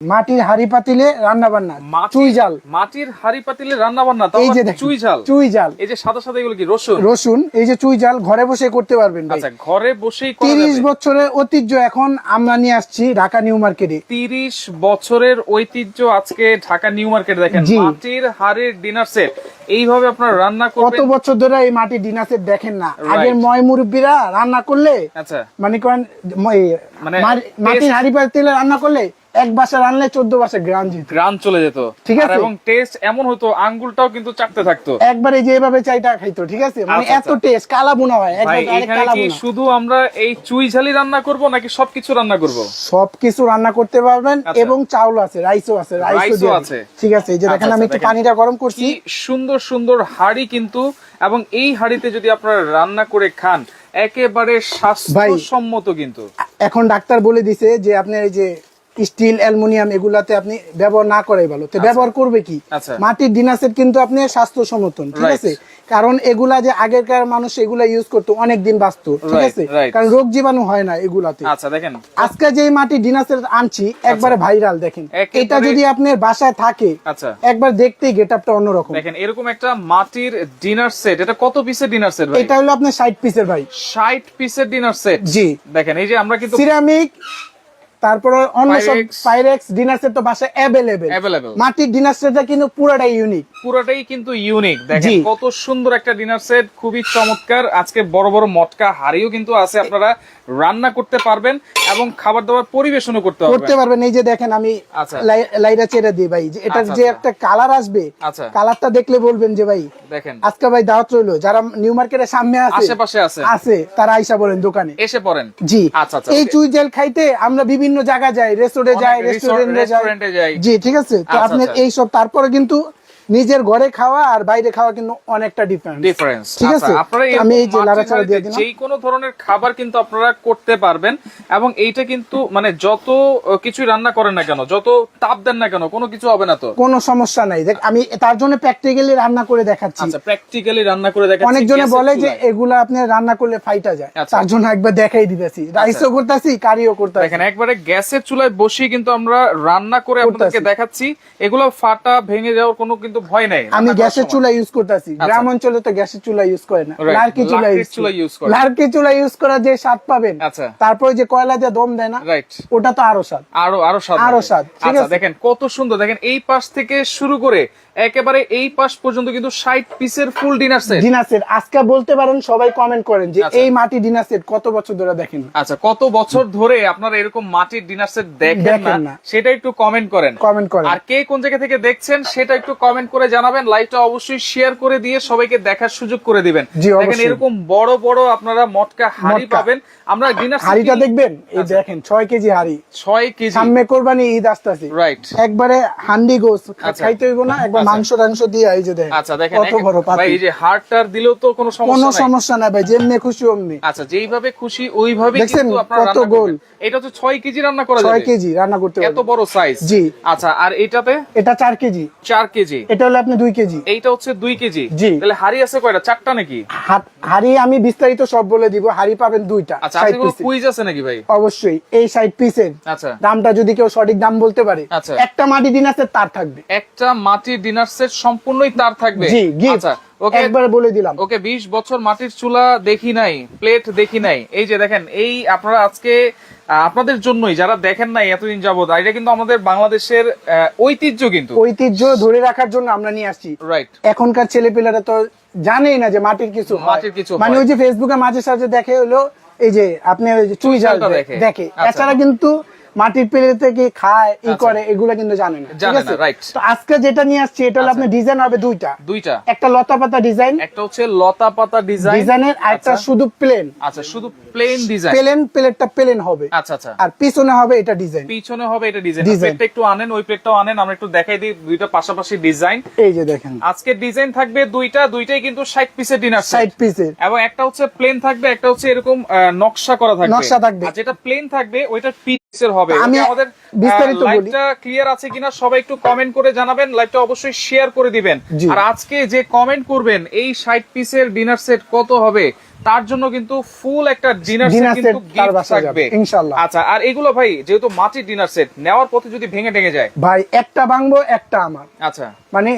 মাটির হাড়ি পাতিলে রান্না বান্না চুই জাল মাটির হাড়ি পাতিলে রান্না বান্না এই যে চুই ঝাল। চুই জাল এই যে সাদা সাদা এগুলো কি রসুন? রসুন এই যে চুই জাল ঘরে বসে করতে পারবেন আচ্ছা ঘরে বসেই তিরিশ বছরের ঐতিহ্য এখন আমরা নিয়ে আসছি ঢাকা নিউ মার্কেটে। তিরিশ বছরের ঐতিহ্য আজকে ঢাকা নিউ মার্কেট দেখেন। মাটির হাড়ির ডিনার সেট এইভাবে আপনার রান্না কত বছর ধরে এই মাটির ডিনার সেট দেখেন না. আগের ময় মুরব্বীরা রান্না করলে আচ্ছা। মানে করেন মানে মাটির হাড়ি পাতিলে রান্না করলে এক বাসা রান্নালে চোদ্দ বাসা গ্রাম যেত গ্রান চলে যেত। ঠিক আছে। এবং টেস্ট এমন হতো আঙ্গুলটাও কিন্তু চাটতে থাকতো। একবার এই যে এভাবে চাইটা খাইতো ঠিক আছে? মানে আচ্ছা, এত টেস্ট কালা বোনা হয় এখানে কালা কি। শুধু আমরা এই চুই ঝালি রান্না করব নাকি সবকিছু রান্না করব? সবকিছু রান্না করতে পারবেন আচ্ছা। এবং চাউল আছে রাইসও আছে রাইসও আছে। ঠিক আছে এই যে দেখেন আচ্ছা, আমি আচ্ছা, একটু পানিটা গরম করছি। সুন্দর সুন্দর হাড়ি কিন্তু এবং এই হাড়িতে যদি আপনারা রান্না করে খান একেবারে স্বাস্থ্যসম্মত কিন্তু। এখন ডাক্তার বলে দিছে যে আপনার এই যে স্টিল অ্যালুমিনিয়াম এগুলাতে আপনি ব্যবহার না করাই ভালো। তো ব্যবহার করবে কি? আচ্ছা। মাটির ডিনার সেট কিন্তু আপনি স্বাস্থ্য সমর্থন ঠিক আছে? কারণ এগুলা যে আগেরকার মানুষ এগুলা ইউজ করতো অনেক দিন বাঁচতো ঠিক আছে? কারণ রোগ জীবাণু হয় না এগুলাতে। আচ্ছা দেখেন। আজকে যে মাটির ডিনার সেট আনছি একবারে ভাইরাল দেখেন। এটা যদি আপনার বাসায় থাকে আচ্ছা। একবার দেখতেই গেট আপটা অন্যরকম। দেখেন এরকম একটা মাটির ডিনার সেট এটা কত পিসের ডিনার সেট ভাই? এটা হলো আপনার ষাট পিসের ভাই। ষাট পিসের ডিনার সেট। জি। দেখেন এই যে আমরা কিন্তু সিরামিক তারপরে অন্য সব ফাইরেক্স ডিনার সেট তো বাসায় অ্যাভেলেবেল। মাটির ডিনার সেটটা কিন্তু পুরোটাই ইউনিক পুরোটাই কিন্তু ইউনিক দেখেন কত সুন্দর একটা ডিনার সেট খুবই চমৎকার। আজকে বড় বড় মটকা হাড়িও কিন্তু আছে আপনারা। রান্না করতে পারবেন এবং খাবার দাবার পরিবেশনও করতে করতে পারবেন পারবেন এই যে দেখেন আমি আচ্ছা। লাইটা চেড়ে দিই ভাই যে এটার আচ্ছা, যে আচ্ছা। একটা কালার আসবে। কালারটা দেখলে বলবেন যে ভাই দেখেন আজকে ভাই দাওয়াত রইল যারা নিউ মার্কেটের সামনে আছে আশেপাশে আছে আছে তারা আইসা বলেন দোকানে এসে পড়েন জি আচ্ছা, এই. চুই জেল খাইতে আমরা বিভিন্ন জায়গা যাই রেস্টুরেন্টে যাই রেস্টুরেন্টে যাই। জি ঠিক আছে তো আচ্ছা। এই সব তারপরে কিন্তু নিজের ঘরে খাওয়া আর বাইরে খাওয়া কিন্তু অনেকটা ডিফারেন্স ডিফারেন্স ঠিক আছে? আমি এই যে লাড়াচাড়া দিয়ে দিলাম। যে কোনো ধরনের খাবার কিন্তু আপনারা করতে পারবেন এবং এইটা কিন্তু মানে যত কিছুই রান্না করেন না কেন যত তাপ দেন না কেন কোনো কিছু হবে না তো? কোনো সমস্যা নাই। দেখ আমি তার জন্য প্র্যাকটিক্যালি রান্না করে দেখাচ্ছি। আচ্ছা প্র্যাকটিক্যালি রান্না করে দেখেন অনেকজনে বলে যে এগুলা আপনি রান্না করলে ফাইটা যায়। আচ্ছা। তার জন্য একবার দেখাই দিতেছি। রাইসও করতেছি কারিও করতেছি। দেখেন একবারে গ্যাসের চুলায় বসিয়ে কিন্তু আমরা রান্না করে আপনাদেরকে দেখাচ্ছি। এগুলো ফাটা ভেঙে যাওয়ার কোনো কিন্তু ভয় নাই। আমি গ্যাসের চুলা ইউজ করতেছি। গ্রাম অঞ্চলে তো গ্যাসের চুলা ইউজ করে না। লার্কি চুলা ইউজ করে। লার্কি চুলা ইউজ করা যে স্বাদ পাবেন আচ্ছা। তারপরে যে কয়লা দিয়ে দম দেয় না রাইট ওটা তো আরও স্বাদ। আরও আরও স্বাদ আরও স্বাদ, ঠিক আচ্ছা আছে? দেখেন কত সুন্দর। দেখেন এই পাশ থেকে শুরু করে একেবারে এই পাশ পর্যন্ত কিন্তু ষাট পিসের full dinner set dinner set আজকে বলতে পারেন সবাই কমেন্ট করেন যে আচ্ছা। এই মাটি ডিনার সেট কত বছর ধরে দেখেন? আচ্ছা কত বছর ধরে আপনারা এরকম মাটির ডিনার সেট দেখেন না। সেটা একটু কমেন্ট করেন। কমেন্ট করেন। আর কে কোন জায়গা থেকে দেখছেন সেটা একটু কমেন্ট করে জানাবেন। লাইভটা অবশ্যই শেয়ার করে দিয়ে সবাইকে দেখার সুযোগ করে দিবেন। দেখেন এরকম বড় বড় আপনারা মটকা হাড়ি পাবেন। আমরা ডিনার হাড়িটা দেখবেন? এই আচ্ছা। দেখেন ছয় কেজি হাড়ি। ছয় কেজি। সামনে কোরবানি ঈদ আসতেছে। রাইট একবারে হান্ডি গোস আচ্ছা। খাইতে হইব না একবার। মাংস টাংস দিয়ে এই যে দেখেন। আচ্ছা দেখেন কত বড় ভাই এই যে হাড়টার দিলেও তো কোনো কোনো সমস্যা নাই। সমস্যা নাই ভাই যেমনি খুশি অমনি। আচ্ছা যেইভাবে খুশি ওইভাবে কিন্তু আপনারা কত গোল? এটা তো ছয় কেজি রান্না করা যাবে। কেজি রান্না করতে এত বড় সাইজ জি। আচ্ছা আর এটাতে? এটা চার কেজি। চার কেজি। এটা হলো আপনি দুই কেজি। এইটা হচ্ছে দুই কেজি। জি। তাহলে হাড়ি আছে কয়টা? চারটা নাকি? হাড়ি আমি বিস্তারিত সব বলে দিব। হাড়ি পাবেন দুইটা। আচ্ছা কোনো কুইজ আছে নাকি ভাই? অবশ্যই এই ষাট পিসের আচ্ছা। দামটা যদি কেউ সঠিক দাম বলতে পারে। আচ্ছা। একটা মাটি দিন আছে তার থাকবে। একটা মাটির ডিনার সেট সম্পূর্ণই তার থাকবে। জি গিফট আচ্ছা ওকে একবারে বলে দিলাম। ওকে বিশ বছর মাটির চুলা দেখি নাই প্লেট দেখি নাই। এই যে দেখেন এই আপনারা আজকে আপনাদের জন্যই যারা দেখেন নাই এতদিন যাবত এটা কিন্তু আমাদের বাংলাদেশের ঐতিহ্য কিন্তু। ঐতিহ্য ধরে রাখার জন্য আমরা নিয়ে আসছি। রাইট এখনকার ছেলেপেলেরা তো জানেই না যে মাটির কিছু মাটির কিছু মানে ওই যে ফেসবুকে মাঝে সাঝে দেখে হলো এই যে আপনি ওই যে চুই জাল। দেখে। আচ্ছা। এছাড়া কিন্তু মাটির পেলেতে কি খায় ই আচ্ছা। করে এগুলো কিন্তু জানে না। ঠিক জানে না, আছে তো আজকে যেটা নিয়ে আসছি এটা হলো আচ্ছা। আপনার ডিজাইন হবে দুইটা। দুইটা। একটা লতা পাতা ডিজাইন একটা হচ্ছে লতা পাতা ডিজাইন ডিজাইনের একটা। শুধু প্লেন আচ্ছা শুধু প্লেন ডিজাইন প্লেন প্লেটটা প্লেন হবে। আচ্ছা আচ্ছা। আর পিছনে হবে এটা ডিজাইন পিছনে হবে এটা ডিজাইন. প্লেটটা একটু আনেন ওই প্লেটটাও আনেন আমরা একটু দেখাই দিই দুইটা পাশাপাশি ডিজাইন এই যে দেখেন। আজকে ডিজাইন থাকবে দুইটা দুইটাই কিন্তু ষাট পিসের ডিনার সাইড পিসের এবং একটা হচ্ছে প্লেন থাকবে একটা হচ্ছে এরকম নকশা করা থাকবে। নকশা থাকবে। আর যেটা প্লেন থাকবে পিসের হবে। আমাদের বিস্তারিত লাইভটা ক্লিয়ার আছে কিনা সবাই একটু কমেন্ট করে জানাবেন লাইভটা অবশ্যই শেয়ার করে দিবেন। আর আজকে যে কমেন্ট করবেন এই 60 পিসের ডিনার সেট কত হবে তার জন্য কিন্তু ফুল একটা ডিনার সেট কিন্তু তার গিফট থাকবে। ইনশাআল্লাহ। আচ্ছা আর এগুলো ভাই যেহেতু মাটির ডিনার সেট নেওয়ার পথে যদি ভেঙে টেঙে যায়? ভাই একটা ভাঙবো একটা আমার। আচ্ছা। মানে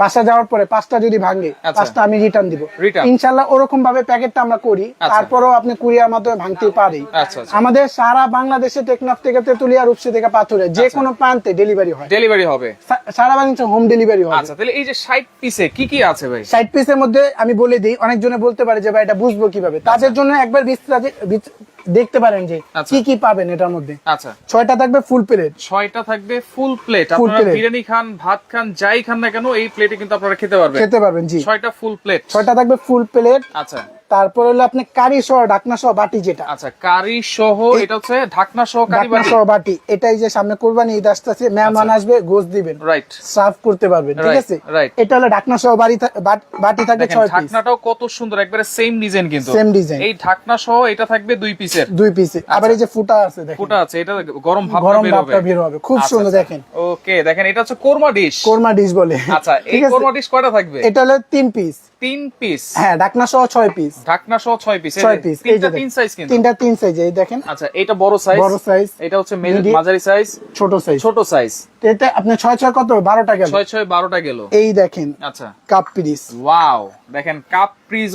পাঁচটা যাওয়ার পরে পাঁচটা যদি ভাঙে আচ্ছা। পাঁচটা আমি রিটার্ন দিব। ইনশাল্লাহ ওরকম ভাবে প্যাকেটটা আমরা করি আচ্ছা। তারপরেও আপনি কুরিয়ার মাধ্যমে ভাঙতে পারি আচ্ছা, আচ্ছা। আমাদের সারা বাংলাদেশে টেকনাফ থেকে তেতুলিয়া রূপসী থেকে পাথরে যে। কোনো প্রান্তে ডেলিভারি হয়। ডেলিভারি হবে। সারা বাংলাদেশে হোম ডেলিভারি হয় আচ্ছা তাহলে এই যে 60 পিসে কি কি আছে ভাই? সাইড পিসের মধ্যে আমি বলে দিই অনেকজনে বলতে পারে যে ভাই এটা বুঝব কীভাবে? তাদের জন্য একবার বিস্তারিত দেখতে পারেন যে আচ্ছা। কি কি পাবেন এটার মধ্যে। আচ্ছা। ছয়টা থাকবে ফুল প্লেট ছয়টা থাকবে ফুল প্লেট আপনারা বিরিয়ানি খান ভাত খান যাই খান না কেন এই প্লেটে কিন্তু আপনারা খেতে পারবেন। খেতে পারবেন জি। ছয়টা ফুল প্লেট ছয়টা থাকবে ফুল প্লেট আচ্ছা। তারপর হলো আপনি কারি সহ ঢাকনা সহ বাটি যেটা। আচ্ছা কারি সহ এটা হচ্ছে ঢাকনা সহ কারি বাটি? সহ বাটি। এটাই যে সামনে কোরবানি ঈদ আসতেছে মেহমান আচ্ছা। আসবে গোস দিবেন। রাইট সার্ভ করতে পারবেন ঠিক আছে? এটা হলো ঢাকনা সহ বাড়ি বাটি থাকবে পিস ঢাকনাটাও কত সুন্দর একবারে সেম ডিজাইন কিন্তু। Same design। এই ঢাকনা সহ এটা থাকবে দুই পিসের দুই পিস আবার এই যে ফুটা আছে দেখেন। ফুটা আছে এটা গরম ভাবটা গরম বের হবে। বের হবে। খুব আচ্ছা, সুন্দর আচ্ছা। দেখেন। ওকে দেখেন এটা হচ্ছে কোরমা ডিশ কোরমা ডিশ বলে। আচ্ছা এই কোরমা ডিশ কয়টা থাকবে? এটা হলো তিন পিস তিন পিস হ্যাঁ ঢাকনা সহ ছয় পিস ঢাকনা সহ পিস পিস তিনটা তিন সাইজ কিন্তু। তিনটা তিন সাইজ এই দেখেন। আচ্ছা এটা বড় সাইজ বড় সাইজ এটা হচ্ছে মাঝারি সাইজ ছোট সাইজ ছোট সাইজ এটা আপনি ছয় ছয় কত? বারোটা গেল। ছয় ছয় বারোটা গেল। এই দেখেন আচ্ছা। কাপ পিরিস ওয়াও দেখেন কাপ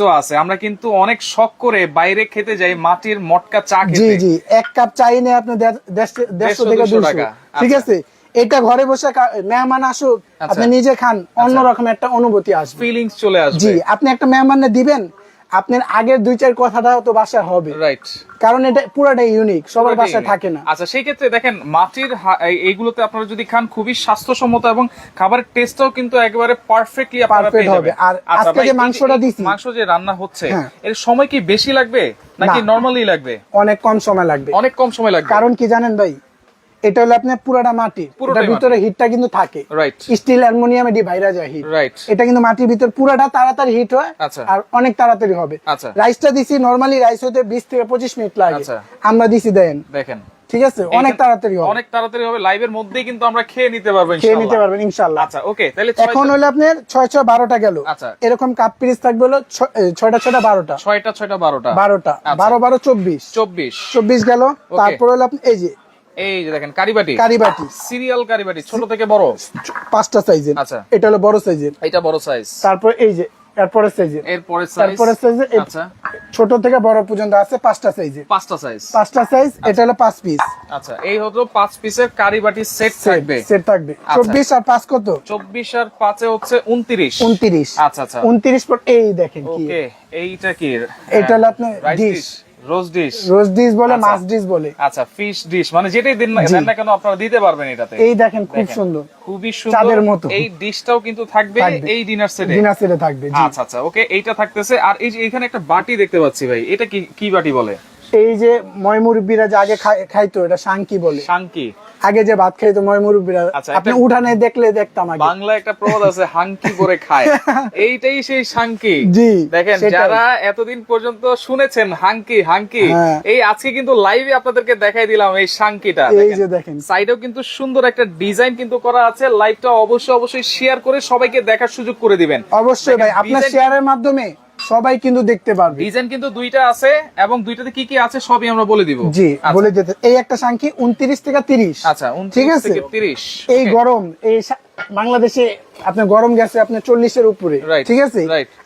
আছে। আমরা কিন্তু অনেক শখ করে বাইরে খেতে যাই মাটির মটকা চা জি খেতে। জি এক কাপ চাই নিয়ে আপনি দেড়- দেড়শো দেড়শো থেকে দুশো দুশো টাকা। ঠিক আচ্ছা। আছে? এটা ঘরে বসে মেহমান আসুক আচ্ছা। আপনি নিজে খান অন্যরকম একটা অনুভূতি আসবে। ফিলিংস চলে আসবে। জি আপনি একটা মেহমানে দিবেন আপনার আগের দুই চার কথাটা তো বাসায় হবে। রাইট কারণ এটা পুরাটাই ইউনিক সবার বাসায় থাকে না। আচ্ছা সেই ক্ষেত্রে দেখেন মাটির এইগুলোতে আপনারা যদি খান খুবই স্বাস্থ্যসম্মত এবং খাবারের টেস্টও কিন্তু একেবারে পারফেক্টলি আপনারা পেয়ে হবে। যাবেন। আর আচ্ছা আজকে যে মাংসটা দিছি- মাংস যে রান্না হচ্ছে হ্যাঁ। এর সময় কি বেশি লাগবে নাকি নরমালি লাগবে? অনেক কম সময় লাগবে। অনেক কম সময় লাগবে। কারণ কি জানেন ভাই এটা হলো আপনার পুরাটা মাটি। এটার ভিতরে হিটটা কিন্তু থাকে। রাইট স্টিল অ্যালুমিনিয়াম এটি বাইরে যায় হিট রাইট এটা কিন্তু মাটির ভিতর পুরাটা তাড়াতাড়ি হিট হয় আচ্ছা। আর অনেক তাড়াতাড়ি হবে। আচ্ছা। রাইসটা দিছি নরমালি রাইস হতে বিশ থেকে পঁচিশ মিনিট লাগে। আচ্ছা। আমরা দিছি দেন। দেখেন। ঠিক আছে? অনেক তাড়াতাড়ি হবে। অনেক তাড়াতাড়ি হবে। লাইভের মধ্যেই কিন্তু আমরা খেয়ে নিতে পারব খেয়ে নিতে পারবেন ইনশাল্লাহ আচ্ছা ওকে তাহলে এখন হলো আপনার ছয় ছয় বারোটা গেল। আচ্ছা। এরকম কাপ পিরিস থাকবে হলো ছ- এ, ছয়টা ছয়টা বারোটা। ছয়টা ছয়টা বারোটা। বারোটা। আচ্ছা। বারো বারো চব্বিশ। চব্বিশ। চব্বিশ গেল। তারপর হলো আপনি এই যে এই যে দেখেন কারিবাটি। কারিবাটি। সিরিয়াল কারিবাটি ছোট থেকে বড়? পাঁচটা সাইজের। আচ্ছা। এটা হলো বড় সাইজের। এটা বড় সাইজ তারপর এই যে এরপরে সাইজের। এরপরে সাইজ তারপরে সাইজের আচ্ছা। ছোট থেকে বড় পর্যন্ত আছে পাঁচটা সাইজের। পাঁচটা সাইজ পাঁচটা সাইজ এটা হলো পাঁচ পিস আচ্ছা এই হলো পাঁচ পিসের কারিবাটি সেট থাকবে। সেট থাকবে। আচ্ছা। চব্বিশ আর পাঁচ কত? চব্বিশ আর পাঁচে হচ্ছে উনত্রিশ। উনত্রিশ। আচ্ছা আচ্ছা। উনত্রিশ পর এই দেখেন কি। ওকে এইটা কি? এটা হলো আপনার dish rose dish rose dish বলে আচ্ছা। মাছ ডিশ বলে। আচ্ছা ফিশ ডিশ মানে যেটাই দিন না কেন আপনারা দিতে পারবেন এটাতে? এই দেখেন খুব সুন্দর। খুবই চাঁদের সুন্দর মতো। এই ডিশটাও কিন্তু থাকবে থাকবে। এই ডিনার সেটে ডিনার সেটে থাকবে আচ্ছা আচ্ছা ওকে এইটা থাকতেছে। আর এই যে এখানে একটা বাটি দেখতে পাচ্ছি ভাই এটা কি কি বাটি বলে? এই যে ময়মুরব্বীরা যে আগে খাই- খাইতো এটা শাঙ্কি বলে। শাঙ্কি আগে যে ভাত খাইতো ময়মুরব্বীরা আচ্ছা, আপনি উঠানে দেখলে দেখতাম আগে। বাংলা একটা প্রবাদ আছে হাঙ্কি করে খায়। এইটাই সেই শাঙ্কি জি, দেখেন যারা এতদিন পর্যন্ত শুনেছেন হাঙ্কি হাঙ্কি হ্যাঁ। এই আজকে কিন্তু লাইভে আপনাদেরকে দেখাই দিলাম এই শাঙ্কিটা এই যে দেখেন। সাইডেও কিন্তু সুন্দর একটা ডিজাইন কিন্তু করা আছে। লাইভটা অবশ্যই অবশ্যই শেয়ার করে সবাইকে দেখার সুযোগ করে দিবেন। অবশ্যই ভাই আপনার শেয়ারের মাধ্যমে সবাই কিন্তু দেখতে পারবে। ডিজাইন কিন্তু দুইটা আছে এবং দুইটাতে কি কি আছে সবই আমরা বলে দিব। জি আচ্ছা। বলে দিতে এই একটা সাংখি 29 থেকে তিরিশ। আচ্ছা ঠিক 29 আছে? থেকে 30 এই গরম এই বাংলাদেশে আপনার গরম গেছে আপনার চল্লিশের উপরে। ঠিক আছে?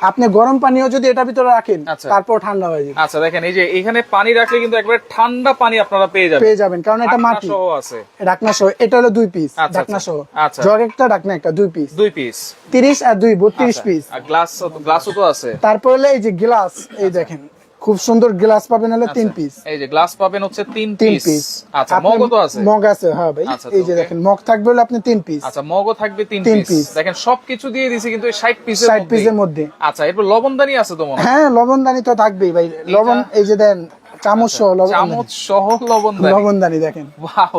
আপনি গরম পানিও যদি এটা ভিতরে রাখেন আচ্ছা। তারপর ঠান্ডা হয়ে যাবে। আচ্ছা দেখেন এই যে এখানে পানি রাখলে কিন্তু একবারে ঠান্ডা পানি আপনারা পেয়ে যাবেন। পেয়ে যাবেন কারণ এটা মাটি। সহ আছে। ঢাকনা সহ এটা হলো দুই পিস আচ্ছা, ঢাকনা আচ্ছা। সহ আচ্ছা। জগ একটা ঢাকনা একটা দুই পিস দুই পিস তিরিশ আর দুই বত্রিশ পিস আর গ্লাস গ্লাসও তো আছে। তারপর হলো এই যে গ্লাস এই দেখেন খুব সুন্দর গ্লাস পাবেন হলে তিন পিস এই যে গ্লাস পাবেন হচ্ছে তিন তিন পিস আচ্ছা মগ তো আছে? মগ আছে হ্যাঁ ভাই। আচ্ছা, এই যে দেখেন মগ থাকবে হলে আপনি তিন পিস আচ্ছা মগও থাকবে তিন পিস। দেখেন সবকিছু দিয়ে দিছি কিন্তু এই 60 পিসের ষাট মধ্যে পিসের মধ্যে। আচ্ছা এরপর লবণদানি আছে তো মনে হয়। হ্যাঁ লবণদানি তো থাকবেই ভাই। লবণ এই যে দেন চামচ সহ লবণ চামচ সহ লবণদানি লবণদানি দেখেন।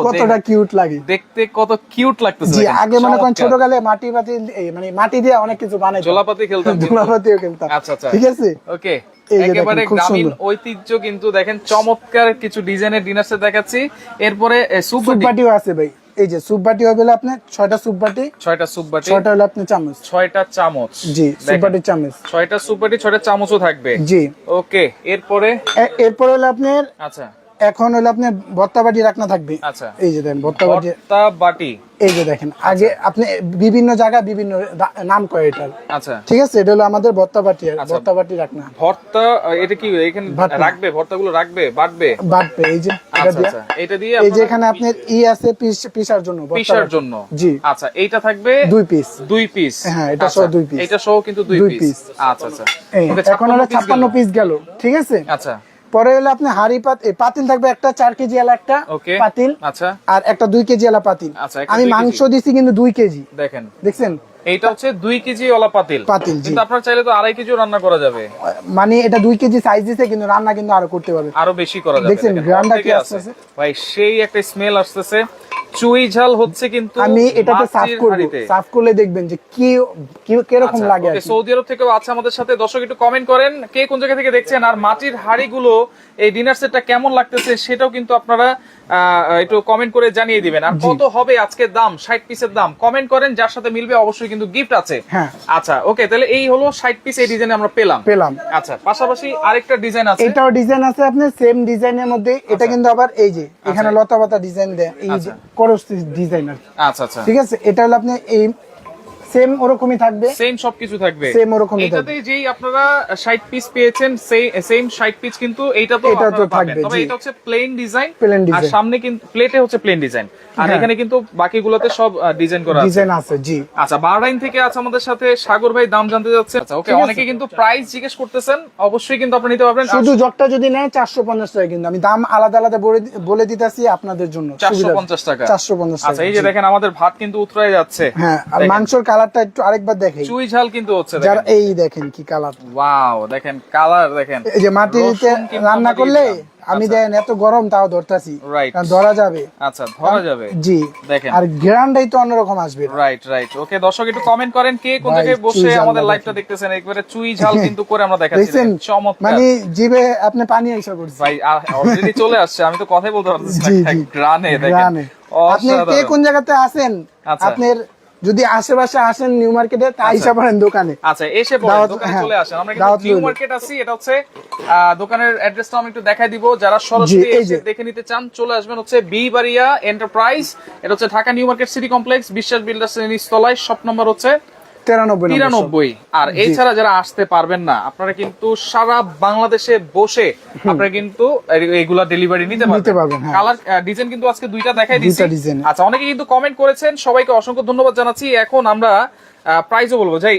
কতটা কিউট লাগে। দেখতে কত কিউট লাগতেছে জি আগে মনে করেন ছোটকালে মাটি পাতি মানে মাটি দিয়ে অনেক কিছু বানাই জলাপাতি খেলতাম কিন্তু। জলাপাতিও খেলতাম। আচ্ছা, আচ্ছা। ঠিক আছে? ওকে একেবারে গ্রামীণ ঐতিহ্য কিন্তু দেখেন চমৎকার কিছু ডিজাইনের ডিনার সেট দেখাচ্ছি। এরপরে সুপ পার্টিও বাটিও আছে ভাই। এই যে সুপ বাটি হবে আপনার ছয়টা সুপ বাটি ছয়টা সুপ বাটি ছয়টা হলো আপনার চামচ। ছয়টা চামচ। জি সুপ বাটি বাটির চামচ। ছয়টা সুপ বাটি ছয়টা চামচও থাকবে। জি। ওকে এরপরে? এরপরে এরপর হলো আপনার আচ্ছা। এখন হলো আপনার ভর্তা বাটি রাখনা থাকবে। আচ্ছা। এই যে দেখেন ভর্তা বাটি। ভর্তা বাটি। এই যে দেখেন আগে আপনি বিভিন্ন জায়গায় বিভিন্ন নাম করে এটার। আচ্ছা। ঠিক আছে? এটা হলো আমাদের ভর্তা বাটি আর আচ্ছা। ভর্তা বাটি রাখনা। ভর্তা এটা কি এখানে। রাখবে? ভর্তাগুলো রাখবে? বাটবে? বাটবে এই যে এটা আচ্ছা দিয়ে। আচ্ছা। এটা দিয়ে এই যে এখানে আপনার ই আছে পিস পিসার জন্য পিসার জন্য। জি। আচ্ছা এইটা থাকবে দুই পিস। দুই পিস। হ্যাঁ, এটা সহ দুই পিস। এটা সহ কিন্তু দুই পিস। আচ্ছা আচ্ছা। এখন হলো 56 ছাপ্পান্ন পিস গেল ঠিক আছে? আচ্ছা। পরে হলো আপনি হাড়ি পাত পাতিল থাকবে একটা চার কেজি এলা একটা পাতিল আচ্ছা। আর একটা দুই কেজি এলা পাতিল। আচ্ছা, আমি মাংস দিচ্ছি দিছি কিন্তু দুই কেজি। দেখেন। দেখছেন? এইটা হচ্ছে দুই কেজি ওলা পাতিল। পাতিল, কিন্তু আপনার চাইলে তো আড়াই রান্না করা যাবে। মানে এটা দুই কেজি সাইজ দিছে কিন্তু রান্না কিন্তু আরও করতে পারবে। আরও বেশি করা যাবে। দেখছেন, অর্ধেকে কি আছে। আসতেছে? ভাই সেই একটা স্মেল আসতেছে। চুই ঝাল হচ্ছে কিন্তু আমি এটাতে করব। করলে দেখবেন যে কি কি- কীরকম আচ্ছা, লাগে সৌদি আরব থেকেও আছে আমাদের সাথে। দর্শক একটু কমেন্ট করেন কে কোন জায়গা থেকে দেখছেন। আর মাটির হাড়িগুলো এই ডিনার সেটটা কেমন লাগতেছে সেটাও কিন্তু আপনারা একটু কমেন্ট করে জানিয়ে দিবেন। আর কত হবে আজকে দাম? ষাট পিসের দাম। কমেন্ট করেন যার সাথে মিলবে অবশ্যই কিন্তু গিফট আছে। হ্যাঁ। আচ্ছা ওকে তাহলে এই হলো ষাট পিস এই ডিজাইন আমরা পেলাম। পেলাম। আচ্ছা পাশাপাশি আরেকটা ডিজাইন আছে। এটাও ডিজাইন আছে আপনি সেম ডিজাইনের মধ্যে। এটা কিন্তু আবার এই যে এখানে লতা পাতা ডিজাইন দেয়। এই যে করস ডিজাইনার আচ্ছা আচ্ছা। ঠিক আছে? এটা হলো আপনি এই সেম ওরকমই থাকবে? সেম সবকিছু থাকবে। Same ওরকমই এটাতে যেই আপনারা 60 পিস পেয়েছেন সেম 60 পিস কিন্তু এইটা তো এটা তো থাকবে, তবে এটা হচ্ছে প্লেন ডিজাইন Plain আর সামনে কিন্তু প্লেটে হচ্ছে প্লেন ডিজাইন আর হ্যাঁ। এখানে কিন্তু বাকিগুলোতে সব ডিজাইন করা আছে। ডিজাইন আছে জি। আচ্ছা থেকে আছে আমাদের সাথে সাগর ভাই দাম জানতে যাচ্ছে আচ্ছা ওকে অনেকে কিন্তু প্রাইস জিজ্ঞেস করতেছেন অবশ্যই কিন্তু আপনি নিতে পারবেন। শুধু জগটা যদি নেয় চারশো পঞ্চাশ টাকা কিন্তু। আমি দাম আলাদা আলাদা বলে- দিতেছি আপনাদের জন্য। চারশো পঞ্চাশ টাকা। চারশো পঞ্চাশ টাকা আচ্ছা এই যে দেখেন আমাদের ভাত কিন্তু উতরাই যাচ্ছে। হ্যাঁ আর মাংসর কালারটা একটু আরেকবার দেখেই। চুই ঝাল কিন্তু হচ্ছে যারা এই দেখেন কি কালার। ওয়াও দেখেন কালার দেখেন। এই যে মাটিতে রান্না করলে আমি আচ্ছা। দেখেন এত গরম তাও ধরতাছি. ধরা যাবে। আচ্ছা ধরা যাবে। জি। দেখেন। আর গ্রান্ডাই তো অন্যরকম আসবে রাইট রাইট ওকে দর্শক একটু কমেন্ট করেন কে কোন জায়গায় বসে আমাদের লাইভটা দেখতেছেন? একবারে চুই ঝাল কিন্তু করে আমরা দেখাচ্ছি। চমৎকার। মানে জিবে আপনি পানি এসে পড়ছে। ভাই অলরেডি চলে আসছে। আমি তো কথাই বলতে পারতেছি না। গ্রানে দেখেন। আপনি কে কোন জায়গাতে আছেন? আচ্ছা। আপনার যদি আশেপাশে আসেন নিউ মার্কেটে তাই আইসা পারেন দোকানে। আচ্ছা এসে পড়েন দোকানে হ্যাঁ, চলে আসেন। আমরা কিন্তু নিউ মার্কেট আছি এটা হচ্ছে আহ, দোকানের অ্যাড্রেসটা আমি একটু দেখাই দিব। যারা সরাসরি এসে দেখে নিতে চান চলে আসবেন হচ্ছে বি বাড়িয়া এন্টারপ্রাইজ এটা হচ্ছে Dhaka new market city complex Biswas builders নিচতলায় শপ নম্বর হচ্ছে তিরানব্বই আর এছাড়া যারা আসতে পারবেন না আপনারা কিন্তু সারা বাংলাদেশে বসে আপনারা কিন্তু এইগুলা ডেলিভারি নিতে পারবেন, হ্যাঁ। কালার ডিজাইন কিন্তু আজকে দুইটা দেখাই দিচ্ছি আচ্ছা অনেকে কিন্তু কমেন্ট করেছেন সবাইকে অসংখ্য ধন্যবাদ জানাচ্ছি। এখন আমরা প্রাইজও বলব। যাই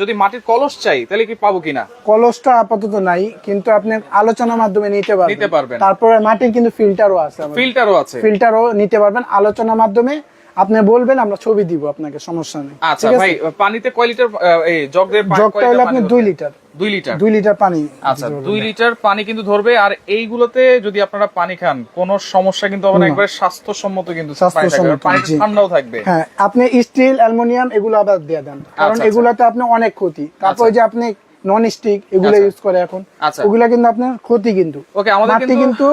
যদি মাটির কলস চাই তাহলে কি পাবো কিনা? কলসটা আপাতত নাই কিন্তু আপনি আলোচনার মাধ্যমে নিতে পারবেন। নিতে পারবেন। তারপরে মাটির কিন্তু ফিল্টারও আছে। ফিল্টারও আছে। ফিল্টারও নিতে পারবেন আলোচনার মাধ্যমে। আপনি বলবেন আমরা ছবি দিব আপনাকে সমস্যা নেই আচ্ছা? ভাই পানিতে কয় লিটার এই জগদের পা- জগটা হলো আপনি পানি দুই লিটার দুই লিটার দুই লিটার পানি আচ্ছা দিতে দুই পারবেন। লিটার পানি কিন্তু ধরবে আর এইগুলোতে যদি আপনারা পানি খান কোনো সমস্যা কিন্তু হবে না একবারে স্বাস্থ্যসম্মত কিন্তু পানি থাকবে পানি ঠান্ডাও থাকবে হ্যাঁ আপনি স্টিল অ্যালুমিনিয়াম এগুলো আবার দিয়ে দেন কারণ আচ্ছা। এগুলাতে আপনি অনেক ক্ষতি তারপর আচ্ছা। যে আপনি নন স্টিক এগুলো আচ্ছা। ইউজ করে এখন আচ্ছা। ওগুলা কিন্তু আপনার ক্ষতি কিন্তু ওকে আমাদের কিন্তু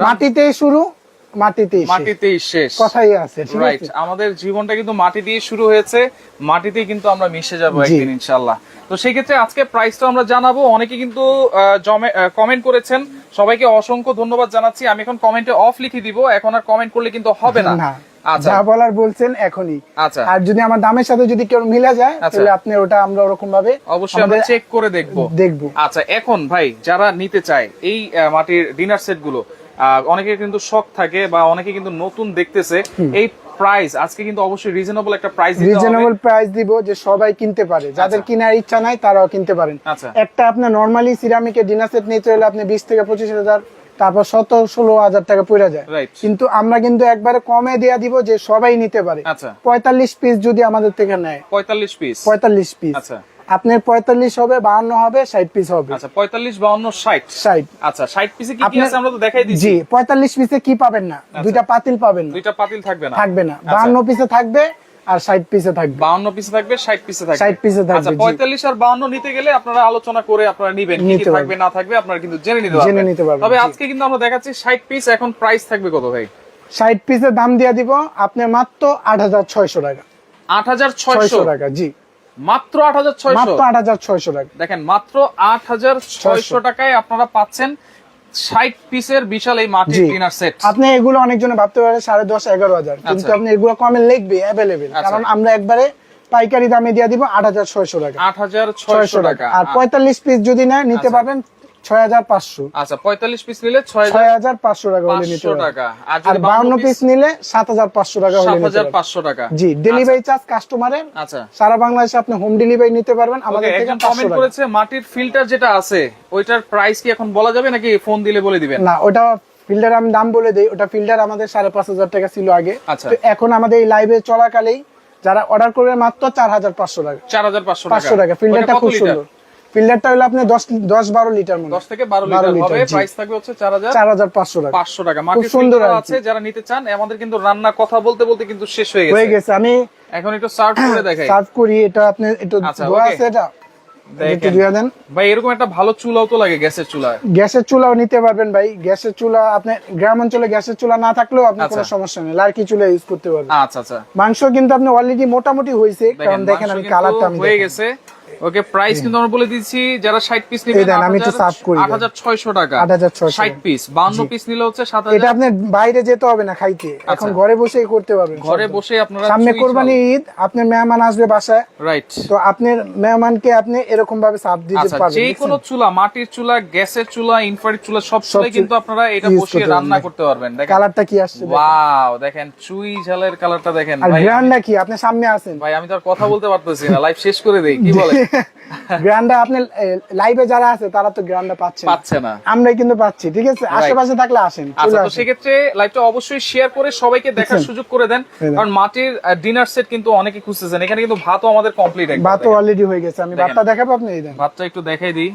মাটিতেই শুরু মাটিতেই শেষ। মাটিতেই শেষ। কথাই আছে রাইট আমাদের জীবনটা কিন্তু মাটি দিয়ে শুরু হয়েছে মাটিতেই কিন্তু আমরা মিশে যাব একদিন ইনশাল্লাহ তো সেই ক্ষেত্রে আজকে প্রাইসটা আমরা জানাব অনেকে কিন্তু কমেন্ট করেছেন। সবাইকে অসংখ্য ধন্যবাদ জানাচ্ছি। আমি এখন কমেন্টে অফ লিখে দিব এখন আর কমেন্ট করলে কিন্তু হবে না। আচ্ছা। যা বলার বলছেন এখনই। আচ্ছা। আর যদি আমার দামের সাথে যদি কেউ মিলা যায় আচ্ছা। তাহলে আপনি ওটা আমরা ওরকম ভাবে অবশ্যই আমরা চেক করে দেখব। দেখব। আচ্ছা এখন ভাই যারা নিতে চায় এই মাটির ডিনার সেটগুলো অনেকে কিন্তু শখ থাকে বা অনেকে কিন্তু নতুন দেখতেছে। এই প্রাইস আজকে কিন্তু অবশ্যই রিজনেবল একটা প্রাইস দিতে হবে। রিজনেবল প্রাইস দিব যে সবাই কিনতে পারে। যাদের আচ্ছা। কেনার ইচ্ছা নাই তারাও কিনতে পারেন। আচ্ছা। একটা আপনার নরমালি সিরামিকের ডিনার সেট নিতে হলে আপনি বিশ থেকে পঁচিশ হাজার তারপর সতেরো ষোলো হাজার টাকা পড়ে যায়. কিন্তু আমরা কিন্তু একবারে কমে দেয়া দিব যে সবাই নিতে পারে। আচ্ছা। পঁয়তাল্লিশ পিস যদি আমাদের থেকে নেয়। পঁয়তাল্লিশ পিস পঁয়তাল্লিশ পিস আচ্ছা। আপনার পঁয়তাল্লিশ হবে বাহান্ন হবে ষাট পিস হবে। আচ্ছা পঁয়তাল্লিশ বাউন্ন ষাট। ষাট। আচ্ছা ষাট পিসে কি কি আছে আমরা তো দেখাই দিচ্ছি। জি পঁয়তাল্লিশ পিসে কি পাবেন না? দুইটা পাতিল পাবেন দুইটা পাতিল থাকবে না? থাকবে না। আচ্ছা। বাহান্ন পিসে থাকবে আর ষাট পিসে থাকবে। বাউন্ন পিসে থাকবে ষাট পিসে থাকবে। 60 piece এ থাকবে, আচ্ছা আর বাউন্ন নিতে গেলে আপনারা আলোচনা করে আপনারা নিবেন কি থাকবে না থাকবে আপনারা কিন্তু জেনে নিতে জেনে নিতে পারবেন, তবে আজকে কিন্তু আমরা দেখাচ্ছি ষাট পিস এখন প্রাইস থাকবে কত ভাই? ষাট পিসের দাম দিয়ে দিব আপনার মাত্র আট হাজার ছয়শো টাকা। আট হাজার ছয়শো। ছয়শো টাকা জি। মাত্র আট হাজার ছয়শো। মাত্র আট হাজার ছয়শো টাকা। দেখেন মাত্র আট হাজার ছয়শো টাকায় আপনারা পাচ্ছেন ষাট পিসের বিশাল এই মাটির ক্লিনার সেট আপনি এগুলো অনেকজনে ভাবতে পারে সাড়ে দশ এগারো হাজার। কিন্তু আচ্ছা। আপনি এগুলো কমে লিখবে অ্যাভেলেবেল আচ্ছা। কারণ আমরা একবারে পাইকারি দামে দিয়ে দিব আট হাজার ছয়শো টাকা। আট হাজার ছয়শো টাকা। আর পঁয়তাল্লিশ পিস যদি নেয় নিতে আচ্ছা। পারবেন ছয় হাজার পাঁচশো। আচ্ছা পঁয়তাল্লিশ পিস নিলে ছয় ছয় হাজার পাঁচশো টাকা হলে নিতে টাকা। আর আর বাউন্ন পিস নিলে সাত হাজার পাঁচশো টাকা হলে হাজার পাঁচশো টাকা। জি ডেলিভারি চার্জ কাস্টমারের আচ্ছা। সারা বাংলাদেশে আপনি হোম ডেলিভারি নিতে পারবেন। আমাদের থেকে কমেন্ট করেছে মাটির ফিল্টার যেটা আছে ওইটার প্রাইস কি এখন বলা যাবে নাকি ফোন দিলে বলে দিবেন? না ওটা ফিল্টার আমি দাম বলে দেই। ওটা ফিল্টার আমাদের সাড়ে পাঁচ হাজার টাকা ছিল আগে। আচ্ছা। তো এখন আমাদের এই লাইভে চলাকালেই যারা অর্ডার করবে মাত্র চার হাজার পাঁচশো টাকা। চার হাজার পাঁচশো টাকা। ফিল্টারটা খুব সুন্দর। ফিল্টারটা হলো আপনি লিটার মনে থেকে বারো 12 লিটার হবে। প্রাইস থাকবে হচ্ছে চার হাজার চার হাজার পাঁচশো টাকা। পাঁচশো টাকা। মাটির সুন্দর। আছে যারা নিতে চান আমাদের কিন্তু রান্না কথা বলতে বলতে কিন্তু শেষ হয়ে হয়ে গেছে। গেছে আমি এখন একটু সার্ভ করে দেখাই। সার্ভ করি এটা আপনি একটু আচ্ছা, ধোয়া আছে এটা? একটু দেখেন দেন। ভাই এরকম একটা ভালো চুলাও তো লাগে গ্যাসের চুলায়। গ্যাসের চুলাও নিতে পারবেন ভাই। গ্যাসের চুলা আপনি গ্রাম অঞ্চলে গ্যাসের চুলা না থাকলেও আপনি কোনো আচ্ছা। সমস্যা নেই। লার্কি চুলা ইউজ করতে পারবেন। আচ্ছা আচ্ছা। মাংস কিন্তু আপনি অলরেডি মোটামুটি হয়েছে। কারণ দেখেন আমি কালারটা আমি হয়ে গেছে। ওকে প্রাইস কিন্তু আমরা বলে দিচ্ছি যারা 60 পিস নেবেন আমি একটু serve করি 8600 টাকা। 8600 60 পিস 52 পিস নিলে হচ্ছে এটা আপনি বাইরে যেতে হবে না খাইতে। এখন আচ্ছা। ঘরে বসেই করতে পারবেন ঘরে। বসে আপনারা সামনে কোরবানি ঈদ আপনার মেহমান আসবে বাসায়। রাইট তো আপনার মেহমানকে আপনি এরকম ভাবে সাপ দিতে আচ্ছা পারবেন যে কোনো চুলা মাটির চুলা গ্যাসের চুলা ইনফ্রারেড চুলা সব চুলাই চুলা কিন্তু আপনারা এটা বসিয়ে রান্না করতে পারবেন দেখেন। কালারটা কি আসছে। ওয়াও দেখেন চুই ঝালের কালারটা দেখেন আর কি? আপনি সামনে আছেন ভাই আমি তো আর কথা বলতে পারতেছি না লাইভ শেষ করে দেই কি বলে গ্রান্ডা আপনি লাইভে যারা আছে তারা তো গ্রান্ডা পাচ্ছেন পাচ্ছে না। আমরা কিন্তু পাচ্ছি ঠিক আছে? আশেপাশে থাকলে আসেন আচ্ছা তো আসেন। সেক্ষেত্রে লাইভটা অবশ্যই শেয়ার করে সবাইকে দেখার সুযোগ করে দেন কারণ মাটির ডিনার সেট কিন্তু অনেকে খুঁজতেছেন। এখানে কিন্তু ভাতও আমাদের কমপ্লিট ভাত তো অলরেডি হয়ে গেছে আমি ভাতটা দেখাবো আপনি এই দেন। ভাতটা একটু দেখাই দিই।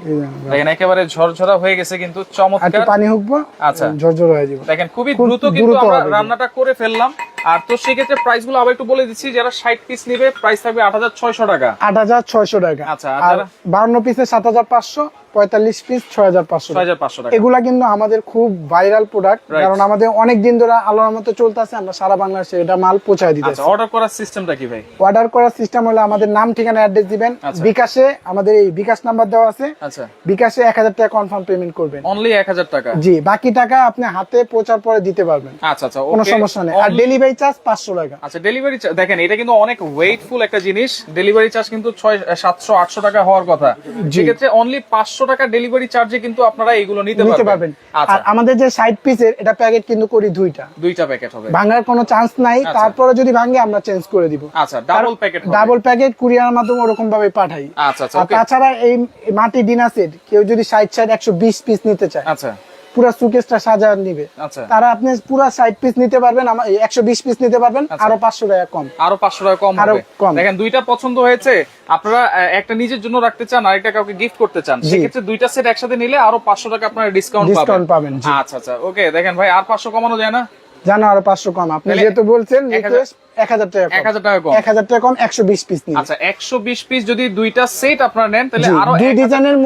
দেখেন একেবারে ঝরঝরা হয়ে গেছে কিন্তু আর একটু চমৎকার। পানি হুকবো আচ্ছা। ঝরঝর হয়ে যাবে। দেখেন খুবই খুব দ্রুত কিন্তু আমরা রান্নাটা করে ফেললাম। আর তো সেক্ষেত্রে প্রাইসগুলো আবার একটু বলে দিচ্ছি যারা ষাট পিস নেবে প্রাইস থাকবে আট হাজার ছয়শো টাকা। আট হাজার ছয়শো টাকা। আচ্ছা, আর বাউন্ন পিসে সাত হাজার পাঁচশো। পঁয়তাল্লিশ পিস ছয় হাজার পাঁচশো ছয় হাজার পাঁচশো এগুলা কিন্তু আমাদের খুব ভাইরাল প্রোডাক্ট কারণ আমাদের অনেক দিন ধরে আলোর মতো চলতেছে আমরা সারা বাংলাদেশে এটা মাল পৌঁছায় আচ্ছা অর্ডার করার সিস্টেমটা কি ভাই? অর্ডার করার সিস্টেম হলো আমাদের নাম ঠিকানা অ্যাড্রেস দিবেন। আচ্ছা। বিকাশে আমাদের এই বিকাশ নাম্বার দেওয়া আছে। আচ্ছা। বিকাশে এক হাজার টাকা কনফার্ম পেমেন্ট করবেন। অনলি এক হাজার টাকা? জি বাকি টাকা আপনি হাতে পৌঁছার পরে দিতে পারবেন। আচ্ছা আচ্ছা কোনো সমস্যা নেই। আর ডেলিভারি চার্জ পাঁচশো টাকা। আচ্ছা ডেলিভারি দেখেন এটা কিন্তু অনেক ওয়েটফুল একটা জিনিস। ডেলিভারি চার্জ কিন্তু ছয় সাতশো আটশো টাকা হওয়ার কথা। সেক্ষেত্রে অনলি পাঁচশো টাকা ডেলিভারি চার্জে কিন্তু আপনারা এগুলো নিতে পারবেন। আচ্ছা। আর আমাদের যে সাইড পিসের এটা প্যাকেট কিন্তু করি দুইটা। দুইটা প্যাকেট হবে। ভাঙার কোনো চান্স নাই। আচ্ছা। তারপরে যদি ভাঙে আমরা চেঞ্জ করে দিব। আচ্ছা double packet double packet courier মাধ্যমে ওরকম ভাবে পাঠাই। আচ্ছা আচ্ছা তাছাড়া এই মাটি ডিনাসেট কেউ যদি ষাট সাইড একশো বিশ পিস নিতে চায় আচ্ছা। পুরো সুকেসটা সাজা নিবে। আচ্ছা। তারা আপনি পুরো ষাট পিস নিতে পারবেন একশো বিশ পিস নিতে পারবেন আচ্ছা। আরও পাঁচশো টাকা কম। আরও পাঁচশো টাকা কম আরও কম। দেখেন দুইটা পছন্দ হয়েছে আপনারা একটা নিজের জন্য রাখতে চান আরেকটা কাউকে গিফট করতে চান। সেক্ষেত্রে দুইটা সেট একসাথে নিলে আরও পাঁচশো টাকা আপনারা ডিসকাউন্ট পাবেন। পাবেন আচ্ছা আচ্ছা ওকে দেখেন ভাই আর পাঁচশো কমানো যায় না? জানো আরও পাঁচশো কম। আপনি যেহেতু বলছেন রিকোয়েস্ট এক হাজার টাকা এক হাজার টাকা কম। এক হাজার টাকা কম একশো বিশ পিস নিন। আচ্ছা একশো বিশ পিস যদি দুইটা সেট আপনারা নেন তাহলে আরও দুই ডিজাইনের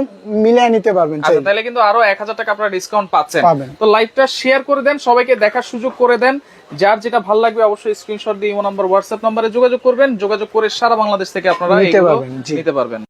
মিলিয়ে নিতে পারবেন আচ্ছা। তাহলে কিন্তু আরও এক হাজার টাকা আপনারা ডিসকাউন্ট পাচ্ছেন। তো লাইভটা শেয়ার করে দেন সবাইকে দেখার সুযোগ করে দেন। যার যেটা ভালো লাগবে অবশ্যই স্ক্রিনশট দিয়ে ইমো নাম্বার হোয়াটসঅ্যাপ নাম্বারে যোগাযোগ করবেন। যোগাযোগ করে সারা বাংলাদেশ থেকে আপনারা। নিতে পারবেন।